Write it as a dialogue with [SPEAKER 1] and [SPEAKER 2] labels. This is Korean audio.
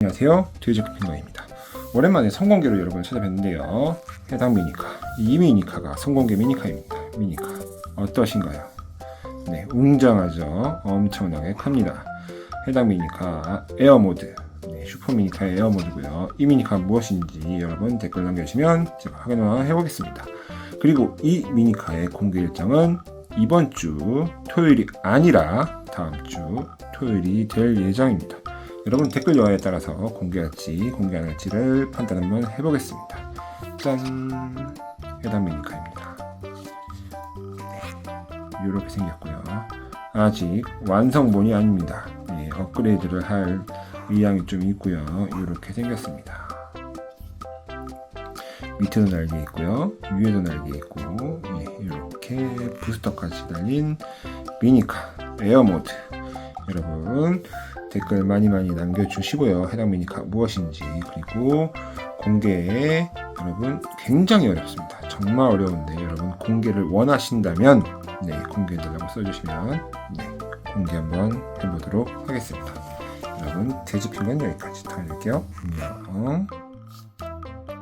[SPEAKER 1] 안녕하세요. 돼지그 핑거입니다. 오랜만에 성공개로 여러분 찾아뵀는데요. 해당 미니카, 이 미니카가 성공개 미니카입니다. 미니카 어떠신가요? 네, 웅장하죠. 엄청나게 큽니다. 해당 미니카 에어 모드, 네, 슈퍼 미니카 에어 모드고요. 이 미니카 무엇인지 여러분 댓글 남겨주시면 제가 확인을 해보겠습니다. 그리고 이 미니카의 공개 일정은 이번 주 토요일이 아니라 다음 주 토요일이 될 예정입니다. 여러분 댓글 여하에 따라서 공개할지 공개 안 할지를 판단 한번 해보겠습니다. 짠! 해당 미니카입니다. 네, 이렇게 생겼고요. 아직 완성본이 아닙니다. 네, 업그레이드를 할 의향이 좀 있고요. 이렇게 생겼습니다. 밑에도 날개 있고요. 위에도 날개 있고 예, 이렇게 부스터까지 달린 미니카 에어 모드 여러분 댓글 많이 많이 남겨주시고요. 해당 미니카 무엇인지 그리고 공개에 여러분 굉장히 어렵습니다. 정말 어려운데 여러분 공개를 원하신다면 네 공개해달라고 써주시면 네 공개 한번 해보도록 하겠습니다. 여러분 돼지핀 건 여기까지 다녀올게요. 안녕.